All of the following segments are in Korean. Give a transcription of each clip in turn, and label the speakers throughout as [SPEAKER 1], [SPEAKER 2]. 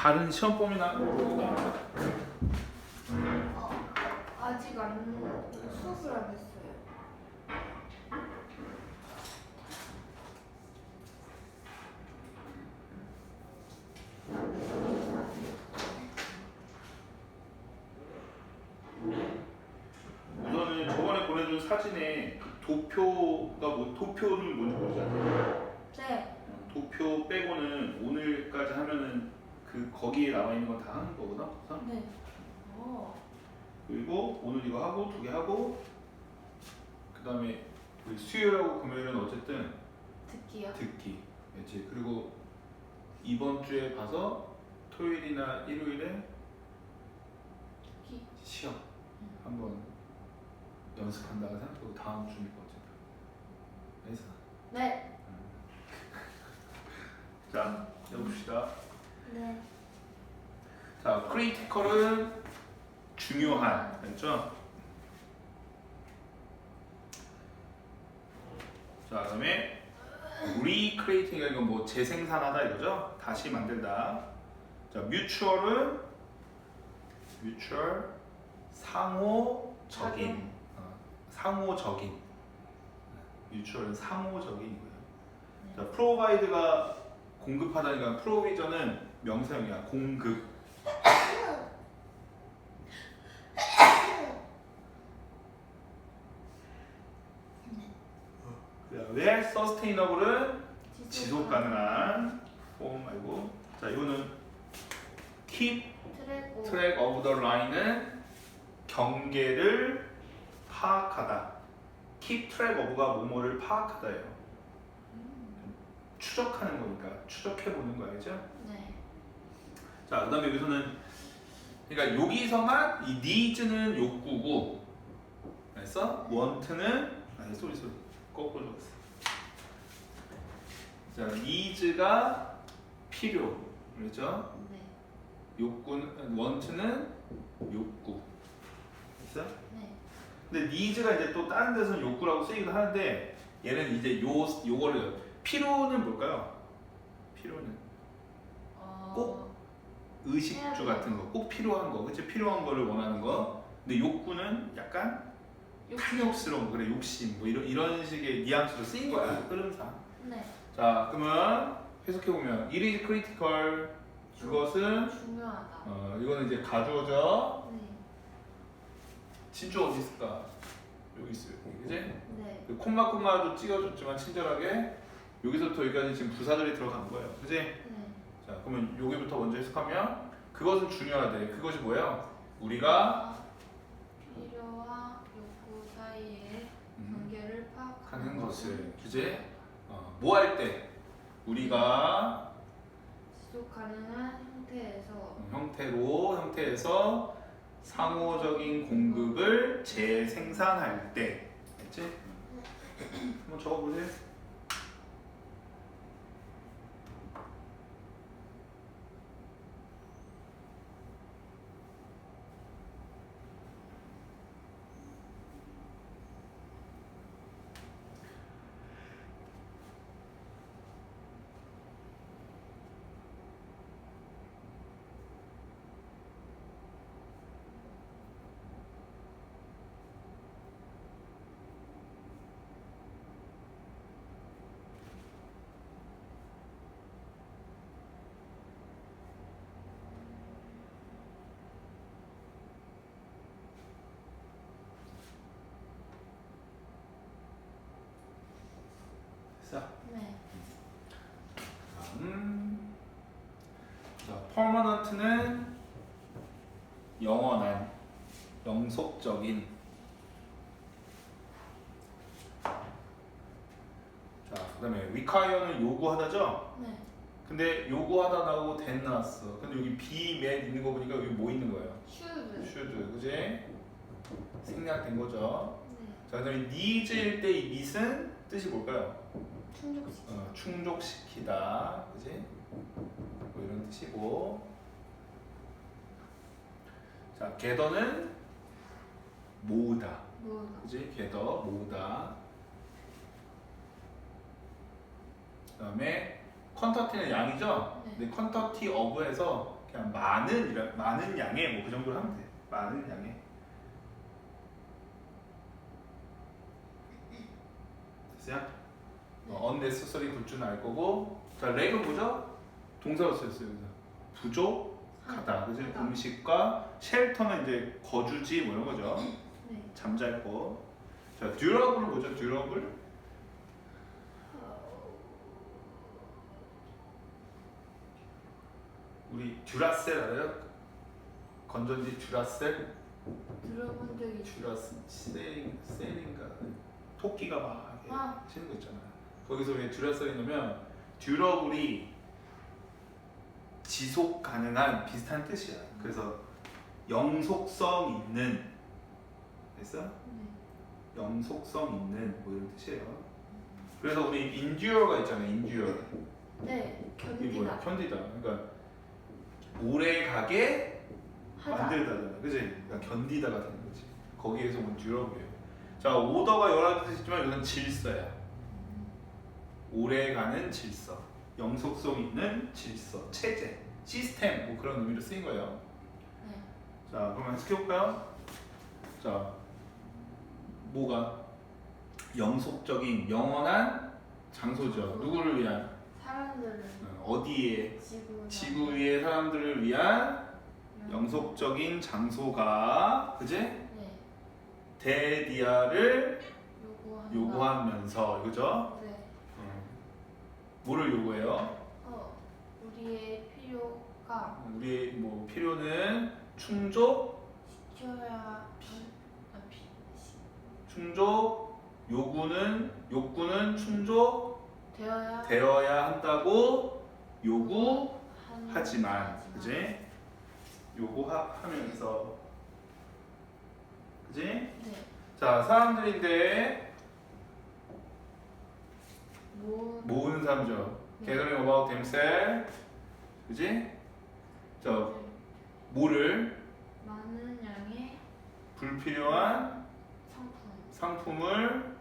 [SPEAKER 1] 다른 시험 범위나.
[SPEAKER 2] 어, 아직 안 수업을 안 했어요.
[SPEAKER 1] 우선은 저번에 보내준 사진에 그 도표가 뭐 도표는 뭔지 모르잖아요.
[SPEAKER 2] 네.
[SPEAKER 1] 도표 빼고는 오늘까지 하면은 그 거기에 나와 있는 건 다 하는 거구나. 우선.
[SPEAKER 2] 네. 어.
[SPEAKER 1] 그리고 오늘 이거 하고 두 개 하고 그다음에 우리 수요일하고 금요일은 어쨌든
[SPEAKER 2] 듣기요?
[SPEAKER 1] 듣기 그렇지 그리고 이번 주에 봐서 토요일이나 일요일에
[SPEAKER 2] 듣기.
[SPEAKER 1] 시험 한번 연습한다고 생각하고 다음 주니까 어쨌든 그래서
[SPEAKER 2] 네.
[SPEAKER 1] 자 해봅시다
[SPEAKER 2] 네.
[SPEAKER 1] 자 크리티컬은 중요한 그렇죠? 자 그 다음에 리크리에이팅이 이건 뭐 재생산하다 이거죠? 다시 만들다. 자 뮤추얼은 뮤추얼 상호적인 어, 상호적인. 뮤추얼은 상호적인이고요. 자 프로바이드가 공급하다니까 프로비전은 명사형이야 공급 그다음에 서스테이너블은 지속 가능한 폼 말고 자 이거는 keep
[SPEAKER 2] 트랙 오.
[SPEAKER 1] track of the line은 경계를 파악하다 keep track of가 뭐뭐를 파악하다예요 추적하는 거니까 추적해 보는 거 알죠?
[SPEAKER 2] 네.
[SPEAKER 1] 자 그 다음에 여기서는 그러니까 여기서만 이 needs는 욕구고 그래서 want는 아니 소리 소리 거꾸로 적었어 자 needs가 필요 그렇죠?
[SPEAKER 2] 네.
[SPEAKER 1] 욕구는 want는 욕구 됐어?
[SPEAKER 2] 네.
[SPEAKER 1] 근데 needs가 이제 또 다른 데서는 욕구라고 쓰이기도 하는데 얘는 이제 요 요거를 필요는 뭘까요? 필요는
[SPEAKER 2] 어.
[SPEAKER 1] 꼭? 의식주 같은 거 꼭 필요한 거 그치? 필요한 거를 원하는 거. 근데 욕구는 약간 탐욕스러운 거 그래 욕심. 뭐 이런 이런 식의 뉘앙스로 쓰인 거야 흐름상.
[SPEAKER 2] 네.
[SPEAKER 1] 자 그러면 해석해 보면 it is critical. 그것은
[SPEAKER 2] 중요하다.
[SPEAKER 1] 어 이거는 이제 가주어죠?
[SPEAKER 2] 네.
[SPEAKER 1] 진주 어디 있을까? 여기 있어요 그지
[SPEAKER 2] 네.
[SPEAKER 1] 그 콤마 콤마도 찍어줬지만 친절하게 여기서부터 여기까지 지금 부사들이 들어간 거예요. 그지
[SPEAKER 2] 네.
[SPEAKER 1] 자 그러면 여기부터 먼저 해석하면 그것은 중요하대. 그것이 뭐예요? 우리가
[SPEAKER 2] 필요와 욕구 사이의
[SPEAKER 1] 음,
[SPEAKER 2] 관계를 파악하는
[SPEAKER 1] 하는 것을. 그제? 어, 뭐할 때? 우리가
[SPEAKER 2] 지속 가능한 형태에서.
[SPEAKER 1] 음, 형태로 형태에서 상호적인 공급을 재생산할 때. 됐지? 한번 적어보세요 자
[SPEAKER 2] 네.
[SPEAKER 1] 다음 자, permanent는 영원한, 영속적인. 자, 그다음에 require는 요구하다죠.
[SPEAKER 2] 네.
[SPEAKER 1] 근데 요구하다 나오고 then 나왔어. 근데 여기 be met 있는 거 보니까 여기 뭐 있는 거예요?
[SPEAKER 2] should.
[SPEAKER 1] should, 그지? 생략된 거죠.
[SPEAKER 2] 네.
[SPEAKER 1] 자, 그다음에 needs일 때이 meet은 뜻이 뭘까요?
[SPEAKER 2] 충족시키.
[SPEAKER 1] 어, 충족시키다, 그지? 뜻이고. 자, gather는 모으다,
[SPEAKER 2] 뭐
[SPEAKER 1] 그지? gather 모으다. 그 다음에 퀀터티는 양이죠.
[SPEAKER 2] 네.
[SPEAKER 1] 근데 퀀터티 어브에서 그냥 많은 이라- 많은 양의 뭐 그 정도로 하면 돼. 많은 양의. 됐어요? 어, unnecessary 굿즈는 알 거고 자 렉은 뭐죠? 동사로 쓰였어요 부족하다 그지?
[SPEAKER 2] 하다.
[SPEAKER 1] 음식과 쉘터는 이제 거주지 뭐 이런 거죠
[SPEAKER 2] 네.
[SPEAKER 1] 잠잘 거 자 듀러블은 뭐죠? 듀러블 우리 듀라셀 알아요? 건전지 듀라셀?
[SPEAKER 2] 들어본 적 있어.
[SPEAKER 1] 듀라셀 셀인가 토끼가 막 이렇게
[SPEAKER 2] 아.
[SPEAKER 1] 치는 거 있잖아요. 거기서 왜 듀라셀이 넣으면 듀러블이 지속 가능한 비슷한 뜻이야. 그래서 영속성 있는 됐어?
[SPEAKER 2] 네.
[SPEAKER 1] 영속성 있는 뭐 이런 뜻이에요. 그래서 우리 endure가 있잖아요. endure
[SPEAKER 2] 네.
[SPEAKER 1] 이게 뭐야?
[SPEAKER 2] 견디다.
[SPEAKER 1] 견디다. 그러니까 오래 가게
[SPEAKER 2] 하다.
[SPEAKER 1] 만들다잖아. 그지? 그러니까 견디다가 되는 거지. 거기에서 온 듀러블이에요. 자 오더가 여러 뜻이지만 이건 질서야. 오래 가는 질서, 영속성 있는 질서, 체제, 시스템 뭐 그런 의미로 쓰인 거예요.
[SPEAKER 2] 네.
[SPEAKER 1] 자 그러면 시켜볼까요? 자 뭐가 영속적인 영원한 장소죠. 누구를 위한
[SPEAKER 2] 사람들을
[SPEAKER 1] 어, 어디에
[SPEAKER 2] 지구
[SPEAKER 1] 지구 위의 사람들을 위한 영속적인 장소가 그지?
[SPEAKER 2] 네.
[SPEAKER 1] 데디아를
[SPEAKER 2] 요구한다.
[SPEAKER 1] 요구하면서 이거죠? 뭐를 요구해요?
[SPEAKER 2] 어. 우리의 필요가
[SPEAKER 1] 우리 뭐 필요는 충족,
[SPEAKER 2] 시켜야 아, 피, 시,
[SPEAKER 1] 충족, 요구는 욕구는 충족
[SPEAKER 2] 되어야
[SPEAKER 1] 되어야 한다고 요구하지만,
[SPEAKER 2] 하지만.
[SPEAKER 1] 그지? 요구하면서, 그지?
[SPEAKER 2] 네.
[SPEAKER 1] 자 사람들인데
[SPEAKER 2] 뭐
[SPEAKER 1] 모으는 사람죠.
[SPEAKER 2] 네.
[SPEAKER 1] gathering about themselves, 그지? 자 뭐를
[SPEAKER 2] 많은 양의
[SPEAKER 1] 불필요한
[SPEAKER 2] 상품
[SPEAKER 1] 상품을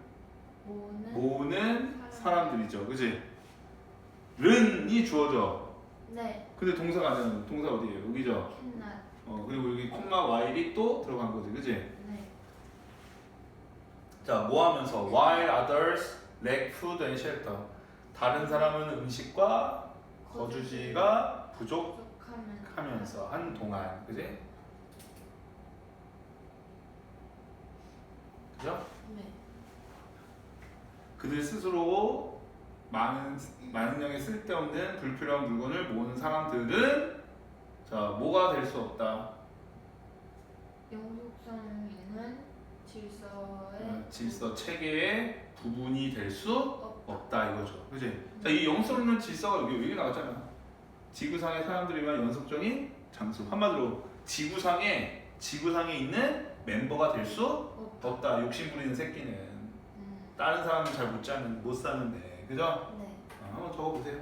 [SPEAKER 2] 모으는
[SPEAKER 1] 모으는 사람들이죠. 그지? 른이 주어져.
[SPEAKER 2] 네.
[SPEAKER 1] 근데 동사가 아니잖아. 동사 어디에요? 여기죠.
[SPEAKER 2] 캔낫
[SPEAKER 1] 어, 그리고 여기 콤마 while이 또 들어간 거지. 그지?
[SPEAKER 2] 네.
[SPEAKER 1] 자, 뭐 하면서 while others and shelter. 다른 사람은 음식과 거주지가
[SPEAKER 2] 부족하면
[SPEAKER 1] 부족하면서 한 동안. 그지? 그죠?
[SPEAKER 2] 네.
[SPEAKER 1] 그들 스스로 많은 많은 양의 쓸데없는 불필요한 물건을 모으는 사람들은 자 뭐가 될 수 없다.
[SPEAKER 2] 영속성 있는 질서의
[SPEAKER 1] 어, 질서 체계의 부분이 될 수
[SPEAKER 2] 없-
[SPEAKER 1] 없다 이거죠. 그지? 자 이 영속 없는 질서가 여기 여기 나왔잖아. 지구상의 사람들이 위한 연속적인 장소. 한마디로 지구상에 지구상에 있는 멤버가 될 수
[SPEAKER 2] 없다.
[SPEAKER 1] 없다. 욕심 부리는 새끼는
[SPEAKER 2] 음.
[SPEAKER 1] 다른 사람은 잘 못 자는 못 사는데 그죠?
[SPEAKER 2] 네.
[SPEAKER 1] 어, 한번 적어 보세요.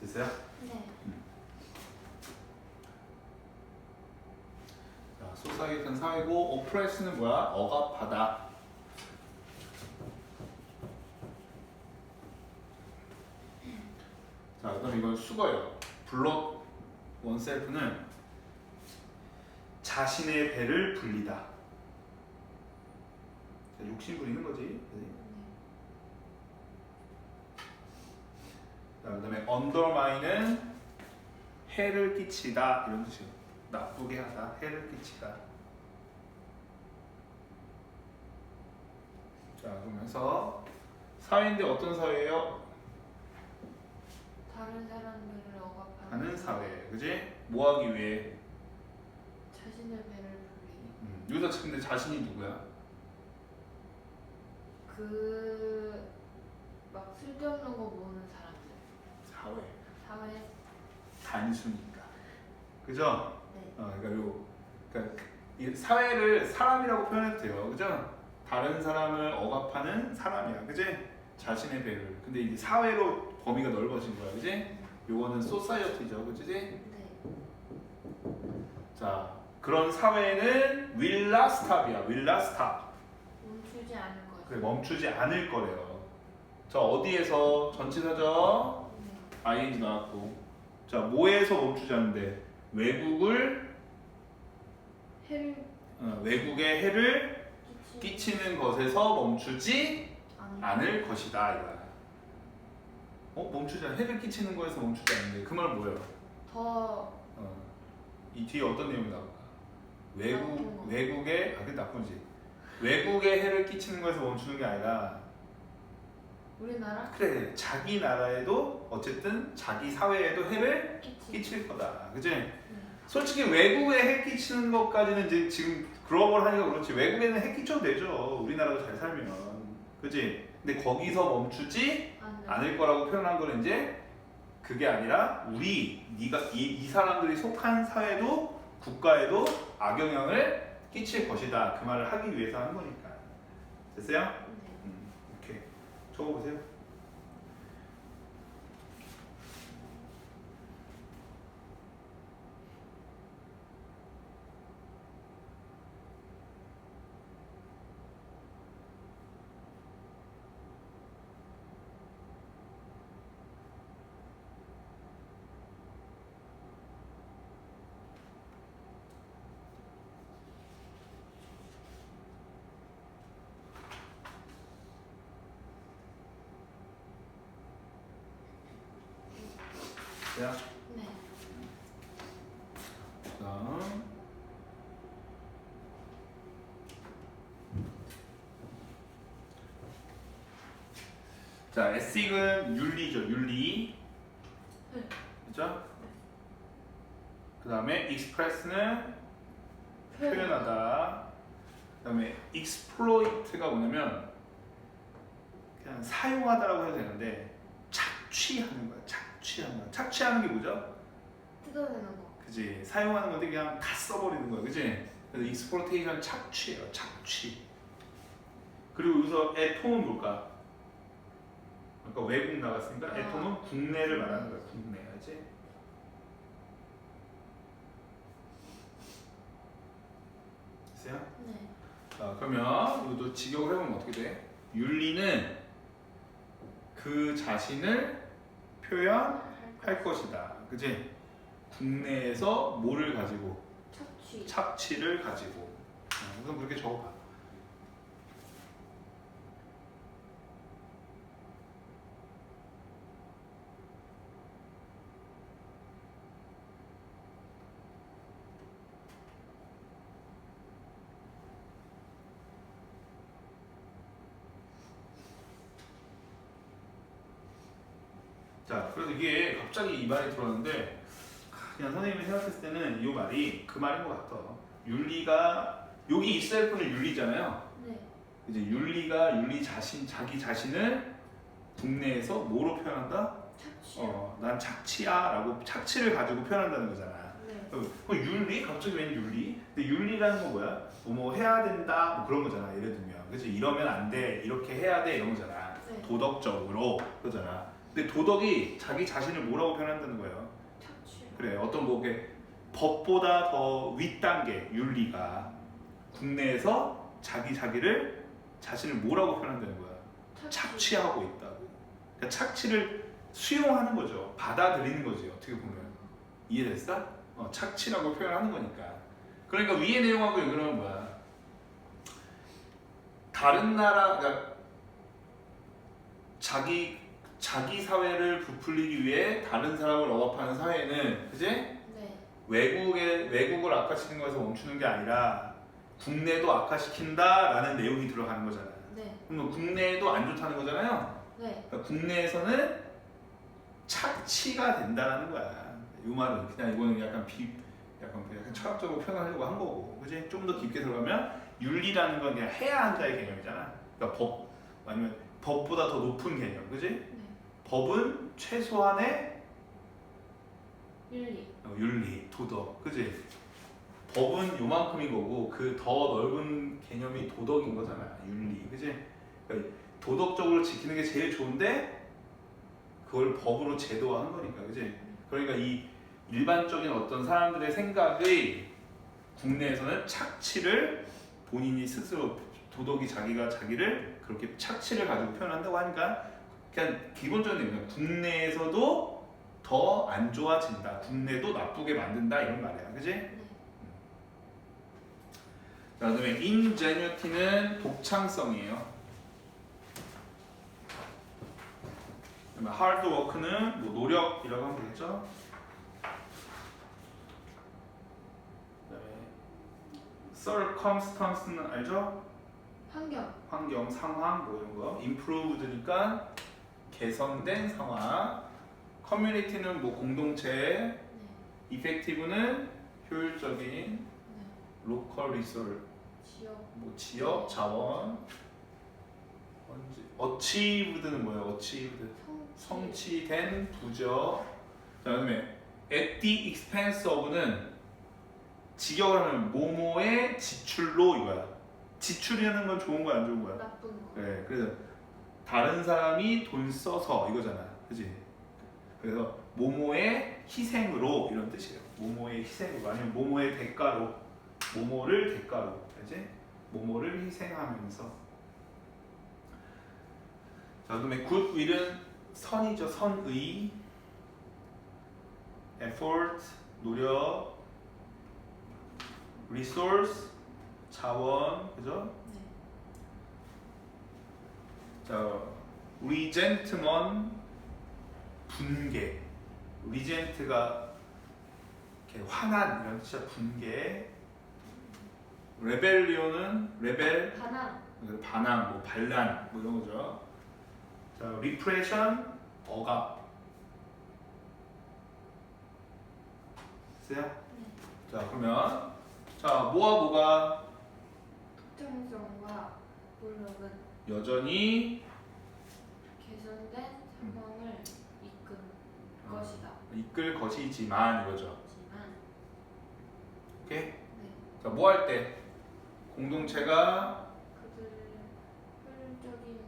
[SPEAKER 1] 됐어요?
[SPEAKER 2] 네.
[SPEAKER 1] 자, 소사이어티는 사회고 오프레스는 뭐야? 억압하다. 자, 그다음 이건 수거예요. 블롯 원셀프는 자신의 배를 불리다. 자, 욕심 부리는 거지. 그지? 자, 그다음에 undermine은 해를 끼치다 이런 뜻이에요. 나쁘게 하다, 해를 끼치다. 자, 그러면서 사회인데 어떤 사회예요?
[SPEAKER 2] 다른 사람들을 억압하는
[SPEAKER 1] 하는 사회, 그지? 뭐 하기 위해?
[SPEAKER 2] 자신의 배를 불리.
[SPEAKER 1] 음, 여기서 근데 자신이 누구야?
[SPEAKER 2] 그막 쓸데없는 거 모으는 사람 들.
[SPEAKER 1] 사회,
[SPEAKER 2] 사회.
[SPEAKER 1] 단수니까, 그죠?
[SPEAKER 2] 네.
[SPEAKER 1] 어, 그러니까 요, 그러니까 이 사회를 사람이라고 표현해도 돼요, 그죠? 다른 사람을 억압하는 사람이야, 그지? 자신의 배를. 근데 이제 사회로 범위가 넓어진 거야, 그지? 요거는 소사이어티죠, 그지?
[SPEAKER 2] 네.
[SPEAKER 1] 자, 그런 사회는 윌라 스탑이야, 윌라 스탑.
[SPEAKER 2] 멈추지 않을 거죠.
[SPEAKER 1] 그래, 멈추지 않을 거래요. 자, 어디에서 전치사죠?
[SPEAKER 2] 네.
[SPEAKER 1] ing 나왔고. 자, 뭐에서 멈추지 않는데? 외국을
[SPEAKER 2] 해를
[SPEAKER 1] 어, 외국의 해를
[SPEAKER 2] 끼치
[SPEAKER 1] 끼치는 것에서 멈추지
[SPEAKER 2] 않을
[SPEAKER 1] 않을 것이다 이거야. 어 멈추지 않 해를 끼치는 거에서 멈추지 않는데 그 말은 뭐예요?
[SPEAKER 2] 더
[SPEAKER 1] 어, 이 뒤에 어떤 내용이 나올까?
[SPEAKER 2] 나쁜
[SPEAKER 1] 외국
[SPEAKER 2] 거.
[SPEAKER 1] 외국의 아 그게 나쁜지 외국의 해를 끼치는 거에서 멈추는 게 아니라
[SPEAKER 2] 우리나라
[SPEAKER 1] 그래 자기 나라에도 어쨌든 자기 사회에도 해를
[SPEAKER 2] 끼치.
[SPEAKER 1] 끼칠 거다, 그지?
[SPEAKER 2] 네.
[SPEAKER 1] 솔직히 외국에 해 끼치는 것까지는 이제 지금 글로벌 하니까 그렇지 외국에는 해 끼쳐도 되죠 우리나라도 잘 살면 그지 근데 거기서 멈추지
[SPEAKER 2] 않을.
[SPEAKER 1] 않을 거라고 표현한 거는 이제 그게 아니라 우리 네가 이, 이 사람들이 속한 사회도 국가에도 악영향을 끼칠 것이다 그 말을 하기 위해서 하는 거니까 됐어요? 적어보세요 자
[SPEAKER 2] 네.
[SPEAKER 1] 다음 자 에식은 윤리죠 윤리
[SPEAKER 2] 네.
[SPEAKER 1] 그죠? 그 다음에 express는 표현하다 그 다음에 exploit가 뭐냐면 그냥 사용하다라고 해도 되는데 착취하는 거야 착취하는 게 뭐죠?
[SPEAKER 2] 뜯어내는 거.
[SPEAKER 1] 그지 사용하는 건데 그냥 다 써버리는 거야 그지 그래서 익스플로테이션 착취예요 착취 그리고 여기서 애통은 뭘까 아까 외국 나갔으니까
[SPEAKER 2] 아.
[SPEAKER 1] 애통은 국내를 말하는 거야 국내 알지 됐어요?
[SPEAKER 2] 네.
[SPEAKER 1] 자 그러면 이것도 직역을 해보면 어떻게 돼? 윤리는 그 자신을 표현 할 것이다 그지 국내에서 뭐를 가지고
[SPEAKER 2] 착취.
[SPEAKER 1] 착취를 가지고 어, 우선 그렇게 적어봐. 자, 그래서 이게 갑자기 이 말이 들어왔는데 그냥 선생님이 생각했을 때는 이 말이 그 말인 것 같아. 윤리가 여기 있어야 는 윤리잖아요.
[SPEAKER 2] 네.
[SPEAKER 1] 이제 윤리가 윤리 자신 자기 자신을 국내에서 뭐로 표현한다?
[SPEAKER 2] 착취.
[SPEAKER 1] 어, 난 착취야라고 착취를 가지고 표현한다는 거잖아.
[SPEAKER 2] 네.
[SPEAKER 1] 그 윤리 갑자기 웬 윤리? 근데 윤리라는 건 뭐야? 뭐, 뭐 해야 된다 뭐 그런 거잖아. 예를 들면 그렇지 이러면 안 돼, 이렇게 해야 돼 이런 거잖아.
[SPEAKER 2] 네.
[SPEAKER 1] 도덕적으로 그거잖아. 근데 도덕이 자기 자신을 뭐라고 표현한다는 거예요.
[SPEAKER 2] 착취.
[SPEAKER 1] 그래 어떤 뭐게 법보다 더 윗단계 윤리가 국내에서 자기 자기를 자신을 뭐라고 표현한다는 거야. 착취 하고 있다고. 그러니까 착취를 수용하는 거죠. 받아들이는 거지 어떻게 보면 이해됐어? 어, 착취라고 표현하는 거니까. 그러니까 위의 내용하고 연결하면 뭐야? 다른 나라, 그러니까 자기 자기 사회를 부풀리기 위해 다른 사람을 억압하는 사회는 그지?
[SPEAKER 2] 네.
[SPEAKER 1] 외국의 외국을 악화시키는 것에서 멈추는 게 아니라 국내도 악화시킨다라는 내용이 들어가는 거잖아.
[SPEAKER 2] 네.
[SPEAKER 1] 그러면 국내도 안 좋다는 거잖아요.
[SPEAKER 2] 네.
[SPEAKER 1] 그러니까 국내에서는 착취가 된다는 거야. 이 말은 그냥 이거는 약간 비 약간 그 약간 철학적으로 표현하려고 한 거고, 그지? 좀 더 깊게 들어가면 윤리라는 건 그냥 해야 한다의 개념이잖아. 그러니까 법 아니면 법보다 더 높은 개념, 그지?
[SPEAKER 2] 네.
[SPEAKER 1] 법은 최소한의
[SPEAKER 2] 윤리.
[SPEAKER 1] 어, 윤리, 도덕, 그지? 법은 요만큼인 거고 그 더 넓은 개념이 도덕인 거잖아, 윤리, 그지? 그러니까 도덕적으로 지키는 게 제일 좋은데 그걸 법으로 제도화한 거니까, 그지? 그러니까 이 일반적인 어떤 사람들의 생각의 국내에서는 착취를 본인이 스스로 도덕이 자기가 자기를 그렇게 착취를 가지고 표현한다고 하니까 그냥 기본적인 내용이야. 국내에서도 더 안 좋아진다. 국내도 나쁘게 만든다 이런 말이야. 그지?
[SPEAKER 2] 네.
[SPEAKER 1] 자, 그다음에 ingenuity는 독창성이에요. 그다음에 hard work는 뭐 노력이라고 하면 되겠죠? 그다음에 circumstance는 알죠?
[SPEAKER 2] 환경.
[SPEAKER 1] 환경, 상황 뭐 이런 거. improved니까 개선된 상황. community는 뭐 공동체.
[SPEAKER 2] 네.
[SPEAKER 1] effective는 효율적인
[SPEAKER 2] 네.
[SPEAKER 1] local resource.
[SPEAKER 2] 지역.
[SPEAKER 1] 뭐 지역 자원 언제 achieved는 뭐예요?
[SPEAKER 2] 성취.
[SPEAKER 1] 성취된 부적 자 그다음에 at the expense of는 직역을 하면 모모의 지출로 이거야 지출이라는 건 좋은 거야 안 좋은 거야?
[SPEAKER 2] 나쁜 거.
[SPEAKER 1] 네 그래서 다른 사람이 돈 써서 이거잖아 그지? 그래서 모모의 희생으로 이런 뜻이에요 모모의 희생으로 아니면 모모의 대가로 모모를 대가로 알지? 모모를 희생하면서 자 그다음에 굿윌은 선이죠 선의 effort 노력 resource 자원 그죠?
[SPEAKER 2] 네.
[SPEAKER 1] 자 resentment 분개 resent가 이렇게 화난 이런 뜻이야 분개 rebellion은 rebel
[SPEAKER 2] 반항.
[SPEAKER 1] 반항, 뭐 반란, 뭐 이런 거죠. 자, repression, 억압. 됐어요?
[SPEAKER 2] 네.
[SPEAKER 1] 자, 그러면 자, 뭐와 뭐가
[SPEAKER 2] 특정성과 노력은
[SPEAKER 1] 여전히
[SPEAKER 2] 개선된 상황을 이끌
[SPEAKER 1] 어.
[SPEAKER 2] 것이다.
[SPEAKER 1] 이끌 것이지만 이거죠.
[SPEAKER 2] 하지만
[SPEAKER 1] 오케이?
[SPEAKER 2] 네.
[SPEAKER 1] 자, 뭐 할 때? 공동체가
[SPEAKER 2] 그들 효율적인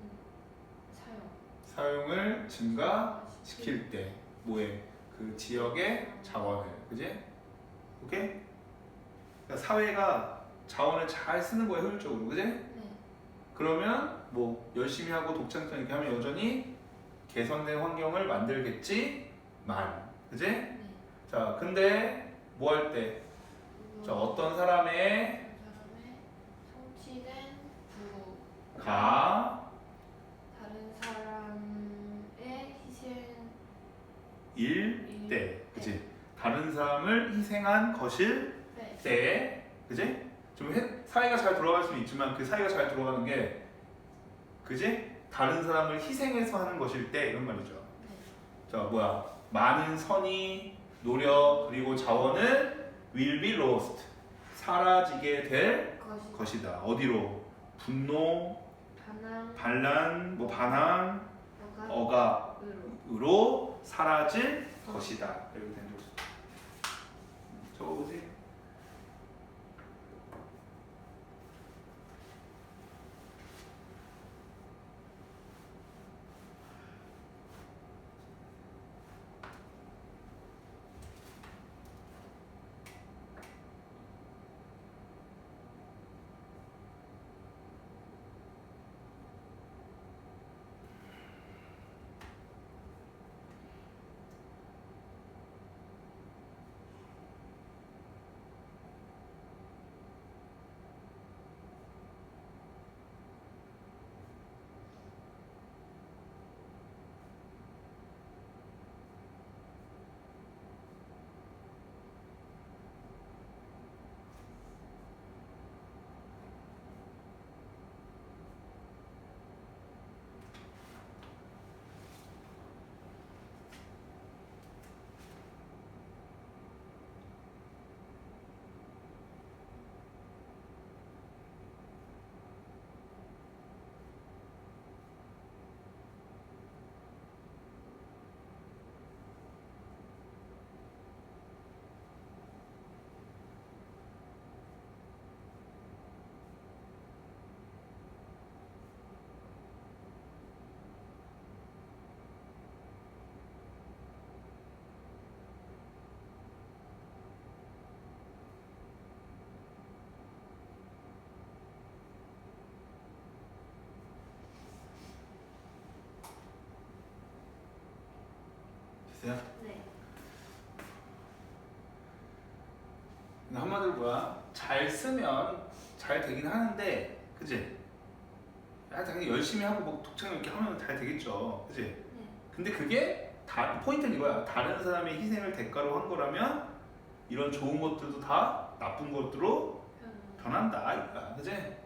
[SPEAKER 2] 사용.
[SPEAKER 1] 사용을 증가시킬 때 뭐에? 그 지역의 자원을, 그지? 오케이? 그러니까 사회가 자원을 잘 쓰는 거야 효율적으로, 그지?
[SPEAKER 2] 네.
[SPEAKER 1] 그러면 뭐 열심히 하고 독창성 이렇게 하면 여전히 개선된 환경을 만들겠지만, 그지?
[SPEAKER 2] 네.
[SPEAKER 1] 자, 근데 뭐 할 때? 자, 어떤 사람의
[SPEAKER 2] 사람의 성취된
[SPEAKER 1] 부가
[SPEAKER 2] 다른 사람의 희생
[SPEAKER 1] 일 때, 그지? 다른 사람을 희생한 것일
[SPEAKER 2] 네.
[SPEAKER 1] 때, 그지? 좀 해- 사회가 잘 돌아갈 수는 있지만 그 사회가 잘 돌아가는 게, 그지? 다른 사람을 희생해서 하는 것일 때 이런 말이죠.
[SPEAKER 2] 네.
[SPEAKER 1] 자, 뭐야? 많은 선의, 노력 그리고 자원은 will be lost. 사라지게 될
[SPEAKER 2] 것이
[SPEAKER 1] 것이다. 어디로? 분노,
[SPEAKER 2] 반항
[SPEAKER 1] 반란, 뭐 반항,
[SPEAKER 2] 어가 으로
[SPEAKER 1] 억압 으로 사라질 것이다. 이렇게 된 거죠. 적어보 됐어요?
[SPEAKER 2] 네.
[SPEAKER 1] 한마디로 뭐야? 잘 쓰면 잘 되긴 하는데, 그지? 그냥 열심히 하고 뭐 독창 이렇게 하면 잘 되겠죠, 그지?
[SPEAKER 2] 네.
[SPEAKER 1] 근데 그게 다 포인트는 이거야. 다른 사람의 희생을 대가로 한 거라면 이런 좋은 것들도 다 나쁜 것들로
[SPEAKER 2] 음.
[SPEAKER 1] 변한다, 이거야, 그지?
[SPEAKER 2] 네.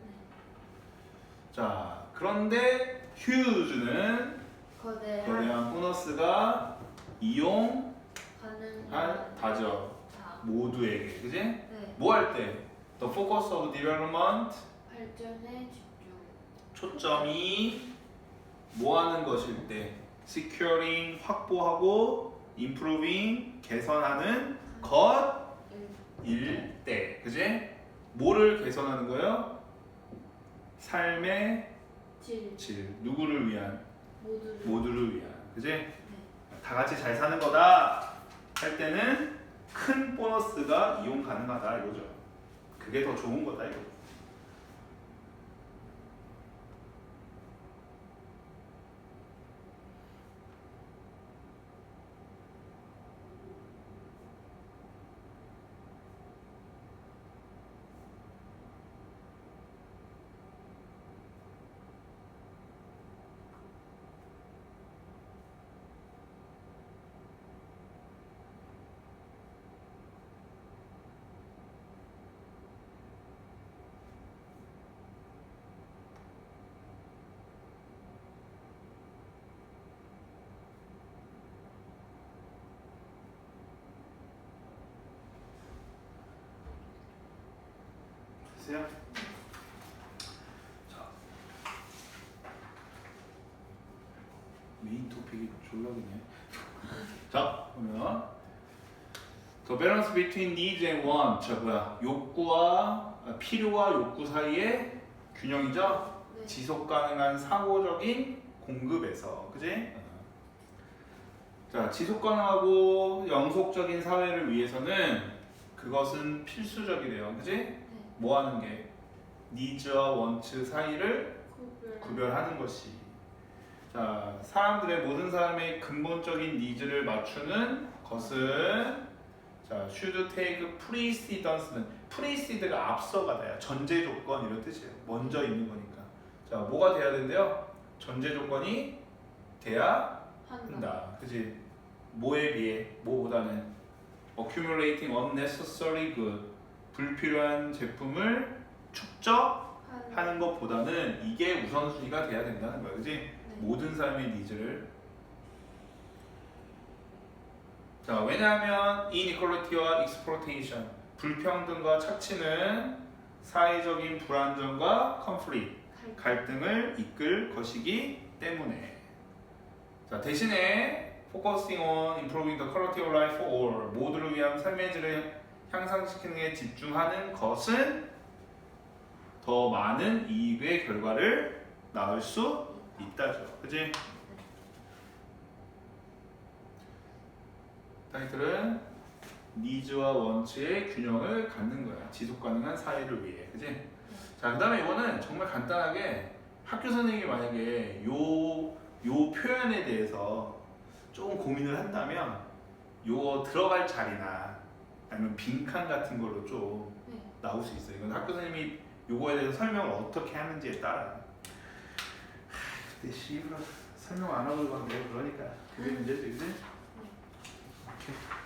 [SPEAKER 1] 자, 그런데 휴즈는
[SPEAKER 2] 거대한
[SPEAKER 1] 거대한 보너스가 이용한
[SPEAKER 2] 가능한
[SPEAKER 1] 다죠.
[SPEAKER 2] 자.
[SPEAKER 1] 모두에게, 그지?
[SPEAKER 2] 네.
[SPEAKER 1] 뭐 할 때? The focus of development
[SPEAKER 2] 발전에 집중.
[SPEAKER 1] 초점이 뭐 하는 것일 때? securing 확보하고 improving 개선하는 것일 때, 그지? 뭐를 개선하는 거예요? 삶의
[SPEAKER 2] 질
[SPEAKER 1] 질 누구를 위한?
[SPEAKER 2] 모두를
[SPEAKER 1] 모두를 위한, 그지?
[SPEAKER 2] 네.
[SPEAKER 1] 다 같이 잘 사는 거다 할 때는 큰 보너스가 이용 가능하다 이거죠. 그게 더 좋은 거다 이거. 됐어요? 자, 메인 토픽이 졸라기네. 자, 보면 The balance between needs and want. 자, 뭐야? 욕구와 아, 필요와 욕구 사이의 균형이죠.
[SPEAKER 2] 네.
[SPEAKER 1] 지속 가능한 사고적인 공급에서, 그지? 어. 자, 지속 가능하고 영속적인 사회를 위해서는 그것은 필수적이래요, 그지?
[SPEAKER 2] 네.
[SPEAKER 1] 뭐 하는 게? 니즈와 원츠 사이를
[SPEAKER 2] 구별.
[SPEAKER 1] 구별하는 것이. 자 사람들의 모든 사람의 근본적인 니즈를 맞추는 것은 자 should take precedence는 precede가 앞서가다야 전제 조건 이런 뜻이에요. 먼저 있는 거니까. 자 뭐가 돼야 된대요? 전제 조건이 돼야
[SPEAKER 2] 한다.
[SPEAKER 1] 한다. 그지? 뭐에 비해? 뭐보다는 accumulating unnecessary good 불필요한 제품을 축적하는
[SPEAKER 2] 한.
[SPEAKER 1] 것보다는 이게 우선순위가 돼야 된다는 거야 그지
[SPEAKER 2] 네.
[SPEAKER 1] 모든 사람의 니즈를 자 왜냐하면 inequality와 exploitation 불평등과 착취는 사회적인 불안정과
[SPEAKER 2] 갈.
[SPEAKER 1] 갈등을 이끌 것이기 때문에 자 대신에 focusing on improving the quality of life for all 모두를 위한 삶의 질을 향상시키는 데 집중하는 것은 더 많은 이익의 결과를 낳을 수 있다죠 그지? 타이틀은 니즈와 원츠의 균형을 갖는 거야 지속 가능한 사회를 위해 그지? 자 그 다음에 이거는 정말 간단하게 학교 선생님이 만약에 요, 요 표현에 대해서 조금 고민을 한다면 요 들어갈 자리나 아니면 빈칸 같은 걸로 좀
[SPEAKER 2] 네.
[SPEAKER 1] 나올 수 있어요. 이건 학교 선생님이 요거에 대해서 설명을 어떻게 하는지에 따라. 하, 근데 씨발 설명 안 하고 내가 그러니까 그게 문제지, 그지? 오케이.